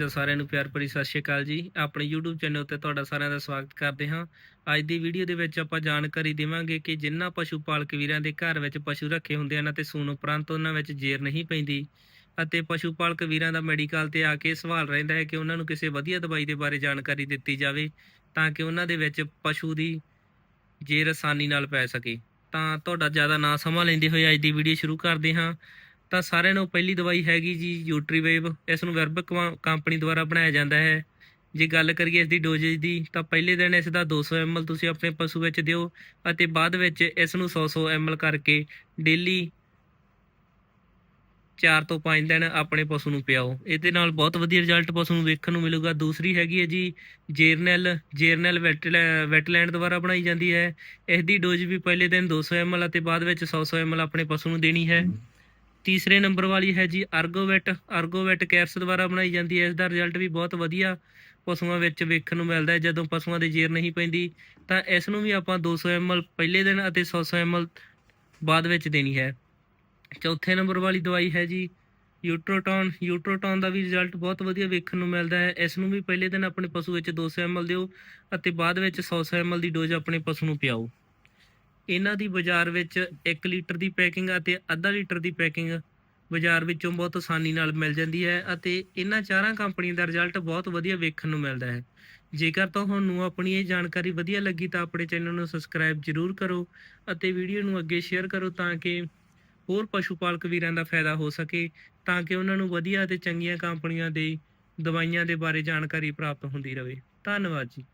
ਤੇ ਸਾਰਿਆਂ ਨੂੰ ਪਿਆਰ ਭਰੀ ਸਤਿ ਸ਼੍ਰੀ ਅਕਾਲ ਜੀ। ਆਪਣੇ YouTube ਚੈਨਲ ਉੱਤੇ ਤੁਹਾਡਾ ਸਾਰਿਆਂ ਦਾ ਸਵਾਗਤ ਕਰਦੇ ਹਾਂ। ਅੱਜ ਦੀ ਵੀਡੀਓ ਦੇ ਵਿੱਚ ਆਪਾਂ ਜਾਣਕਾਰੀ ਦੇਵਾਂਗੇ ਕਿ ਜਿਨ੍ਹਾਂ ਪਸ਼ੂ ਪਾਲਕ ਵੀਰਾਂ ਦੇ ਘਰ ਵਿੱਚ ਪਸ਼ੂ ਰੱਖੇ ਹੁੰਦੇ ਹਨ ਅਤੇ ਸੂਣ ਉਪਰੰਤ ਉਹਨਾਂ ਵਿੱਚ ਜੇਰ ਨਹੀਂ ਪੈਂਦੀ ਅਤੇ ਪਸ਼ੂ ਪਾਲਕ ਵੀਰਾਂ ਦਾ ਮੈਡੀਕਲ ਤੇ ਆ ਕੇ ਸਵਾਲ ਰਹਿੰਦਾ ਹੈ ਕਿ ਉਹਨਾਂ ਨੂੰ ਕਿਸੇ ਵਧੀਆ ਦਵਾਈ ਦੇ ਬਾਰੇ ਜਾਣਕਾਰੀ ਦਿੱਤੀ ਜਾਵੇ ਤਾਂ ਕਿ ਉਹਨਾਂ ਦੇ ਵਿੱਚ ਪਸ਼ੂ ਦੀ ਜੇਰ ਆਸਾਨੀ ਨਾਲ ਪੈ ਸਕੇ। ਤਾਂ ਤੁਹਾਡਾ ਜ਼ਿਆਦਾ ਨਾ ਸਮਾਂ ਲੈਂਦੇ ਹੋਏ ਅੱਜ ਦੀ ਵੀਡੀਓ ਸ਼ੁਰੂ ਕਰਦੇ ਹਾਂ। ਤਾਂ ਸਾਰਿਆਂ ਨੂੰ ਪਹਿਲੀ ਦਵਾਈ ਹੈਗੀ ਜੀ ਯੂਟਰੀਵੇਵ। ਇਸ ਨੂੰ ਵੈਰਬਕ ਕੰਪਨੀ ਦੁਆਰਾ ਬਣਾਇਆ ਜਾਂਦਾ ਹੈ। ਜੇ ਗੱਲ ਕਰੀਏ ਇਸ ਦੀ ਡੋਜ਼ੇਜ ਦੀ, ਤਾਂ ਪਹਿਲੇ ਦਿਨ ਇਸ ਦਾ 200 ml ਤੁਸੀਂ ਆਪਣੇ ਪਸ਼ੂ ਵਿੱਚ ਦਿਓ ਅਤੇ ਬਾਅਦ ਵਿੱਚ ਇਸ ਨੂੰ 100-100 ml ਕਰਕੇ ਡੇਲੀ 4 ਤੋਂ 5 ਦਿਨ ਆਪਣੇ ਪਸ਼ੂ ਨੂੰ ਪਿਆਓ। ਇਹਦੇ ਨਾਲ ਬਹੁਤ ਵਧੀਆ ਰਿਜ਼ਲਟ ਪਸ਼ੂ ਨੂੰ ਵੇਖਣ ਨੂੰ ਮਿਲੂਗਾ। ਦੂਸਰੀ ਹੈਗੀ ਹੈ ਜੀ ਜੇਰਨੈਲ। ਜੇਰਨੈਲ ਵੈਟਲੈ- ਵੈਟਲੈਂਡ ਦੁਆਰਾ ਬਣਾਈ ਜਾਂਦੀ ਹੈ। ਇਸ ਦੀ ਡੋਜ਼ ਵੀ ਪਹਿਲੇ ਦਿਨ 200 ml ਅਤੇ ਬਾਅਦ ਵਿੱਚ 100-100 ml ਆਪਣੇ ਪਸ਼ੂ ਨੂੰ ਦੇਣੀ ਹੈ। ਤੀਸਰੇ ਨੰਬਰ ਵਾਲੀ ਹੈ ਜੀ ਆਰਗੋਵੈਟ ਆਰਗੋਵੈਟ ਕੈਪਸ ਦੁਆਰਾ ਬਣਾਈ ਜਾਂਦੀ ਹੈ। ਇਸ ਦਾ ਰਿਜ਼ਲਟ ਵੀ ਬਹੁਤ ਵਧੀਆ ਪਸ਼ੂਆਂ ਵਿੱਚ ਵੇਖਣ ਨੂੰ ਮਿਲਦਾ ਹੈ। ਜਦੋਂ ਪਸ਼ੂਆਂ ਦੇ ਜੇਰ ਨਹੀਂ ਪੈਂਦੀ, ਤਾਂ ਇਸ ਨੂੰ ਵੀ ਆਪਾਂ 200 ml ਪਹਿਲੇ ਦਿਨ ਅਤੇ 100 ml ਬਾਅਦ ਵਿੱਚ ਦੇਣੀ ਹੈ। ਚੌਥੇ ਨੰਬਰ ਵਾਲੀ ਦਵਾਈ ਹੈ ਜੀ ਯੂਟਰੋਟਨ। ਯੂਟਰੋਟਨ ਦਾ ਵੀ ਰਿਜ਼ਲਟ ਬਹੁਤ ਵਧੀਆ ਵੇਖਣ ਨੂੰ ਮਿਲਦਾ ਹੈ। ਇਸ ਨੂੰ ਵੀ ਪਹਿਲੇ ਦਿਨ ਆਪਣੇ ਪਸ਼ੂ ਵਿੱਚ 200 ml ਦਿਓ ਅਤੇ ਬਾਅਦ ਵਿੱਚ 100 ml ਦੀ ਡੋਜ਼ ਆਪਣੇ ਪਸ਼ੂ ਨੂੰ ਪਿਆਓ। ਇਹਨਾਂ ਦੀ ਬਾਜ਼ਾਰ ਵਿੱਚ 1 ਲੀਟਰ ਦੀ ਪੈਕਿੰਗ ਅਤੇ ਅੱਧਾ ਲੀਟਰ ਦੀ ਪੈਕਿੰਗ ਬਾਜ਼ਾਰ ਵਿੱਚੋਂ ਬਹੁਤ ਆਸਾਨੀ ਨਾਲ ਮਿਲ ਜਾਂਦੀ ਹੈ ਅਤੇ ਇਹਨਾਂ ਚਾਰਾਂ ਕੰਪਨੀਆਂ ਦਾ ਰਿਜ਼ਲਟ ਬਹੁਤ ਵਧੀਆ ਵੇਖਣ ਨੂੰ ਮਿਲਦਾ ਹੈ। ਜੇਕਰ ਤੁਹਾਨੂੰ ਆਪਣੀ ਇਹ ਜਾਣਕਾਰੀ ਵਧੀਆ ਲੱਗੀ ਤਾਂ ਆਪਣੇ ਚੈਨਲ ਨੂੰ ਸਬਸਕ੍ਰਾਈਬ ਜ਼ਰੂਰ ਕਰੋ ਅਤੇ ਵੀਡੀਓ ਨੂੰ ਅੱਗੇ ਸ਼ੇਅਰ ਕਰੋ ਤਾਂ ਕਿ ਹੋਰ ਪਸ਼ੂ ਪਾਲਕ ਵੀਰਾਂ ਦਾ ਫਾਇਦਾ ਹੋ ਸਕੇ ਤਾਂ ਕਿ ਉਹਨਾਂ ਨੂੰ ਵਧੀਆ ਅਤੇ ਚੰਗੀਆਂ ਕੰਪਨੀਆਂ ਦੇ ਦਵਾਈਆਂ ਦੇ ਬਾਰੇ ਜਾਣਕਾਰੀ ਪ੍ਰਾਪਤ ਹੁੰਦੀ ਰਹੇ। ਧੰਨਵਾਦ ਜੀ।